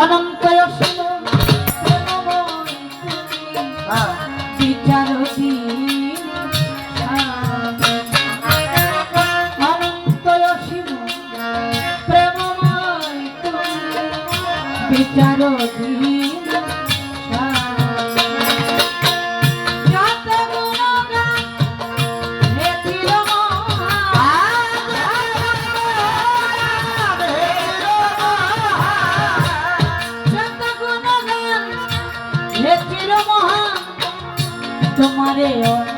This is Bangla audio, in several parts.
অনন্ত তোমারে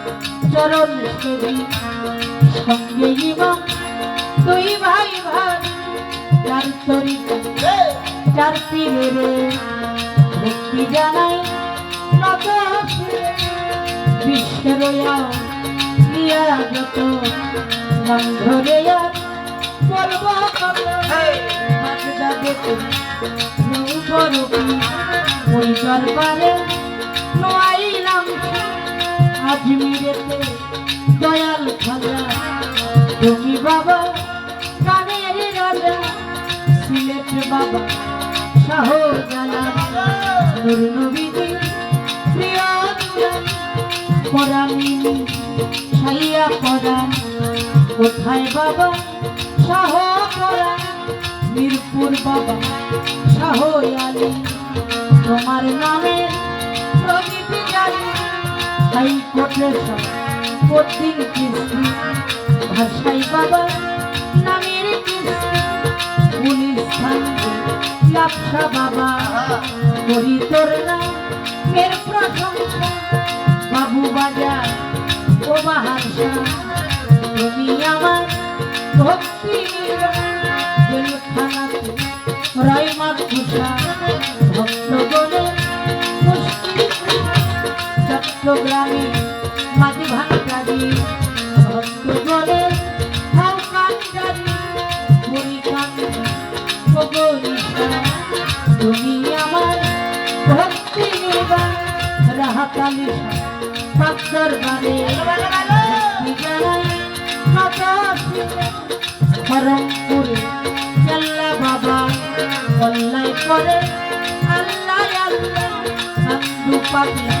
চরণ ছবি সঙ্গে ইমাম দুই ভাই ভাই চার তরিকা চার পীরের ভক্তি জানাই নগর বিশ্বের নিয়া যত। নাম ধরে আর বলব কত। বাজদা দেখে নৌবরূপী ওই দরবারে আজমিরেতে দয়াল খাজা। তুমি বাবা কানের রাজা, সিলেট বাবা, শাহজালাল। নূর নবীজি, প্রিয় দুলাল পরামিনী সাইয়া কোথায় বাবা, শাহ পরাণ? মিরপুর বাবা, শাহ আলী। তোমার নামে হাইকোর্টের কঠিন কিস্তি ভাষাই বাবা নামের কিস্তি পুলিশ থানবে লাপসা বাবা। করি তোর নাম মের প্রশংসা বাবু বাজার, ও বাহারসা তুমি আমার ভক্তি রয় মাকুসা চট্টগ্রামে মাঝি ভান্ডারি ভক্তগণে হাউকান্ডারি পরিকান্ডি ভগনিষ্ঠা তুমি আমার ভক্তি নির্বাণ রাহাতালি পাত্তর বারে হরমপুরে চাল্লা বাবা কল্লাই করে আল্লাহ আল্লাহ সান্দু পাখি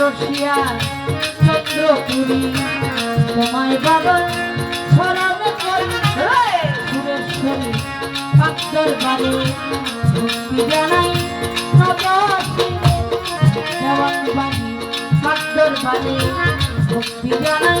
রশিয়া চন্দ্রপুরী। তোমায় বাবা করি। সুরেশ্বরী পাক্তর বারে ভক্তি জানাই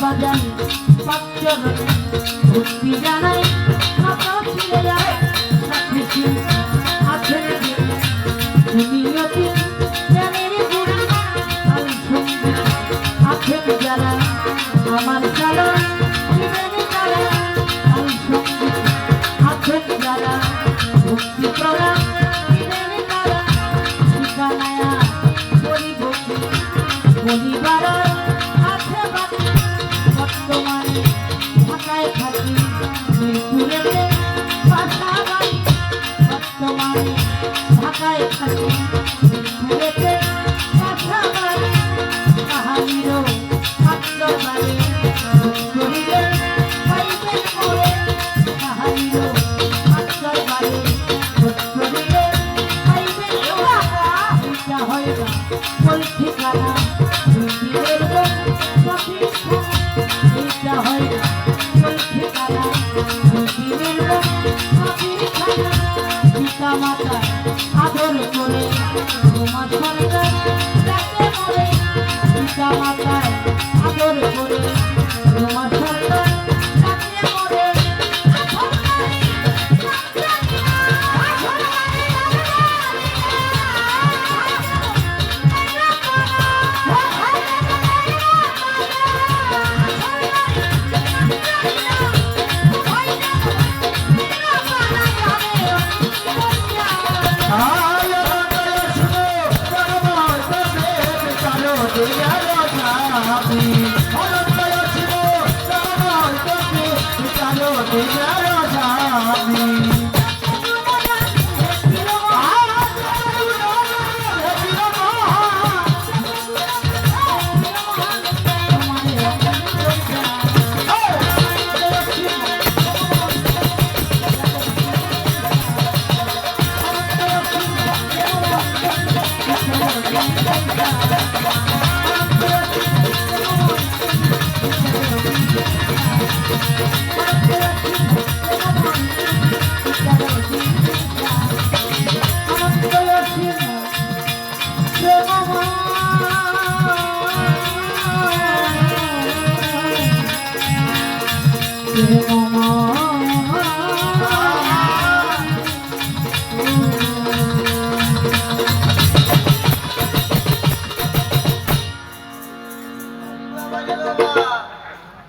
হাবিব পাঁচ ভক্তি জানাই ঠান্ডা মাথায় আদর করে তোমার সরকার তাকে বলে পিতা মাতা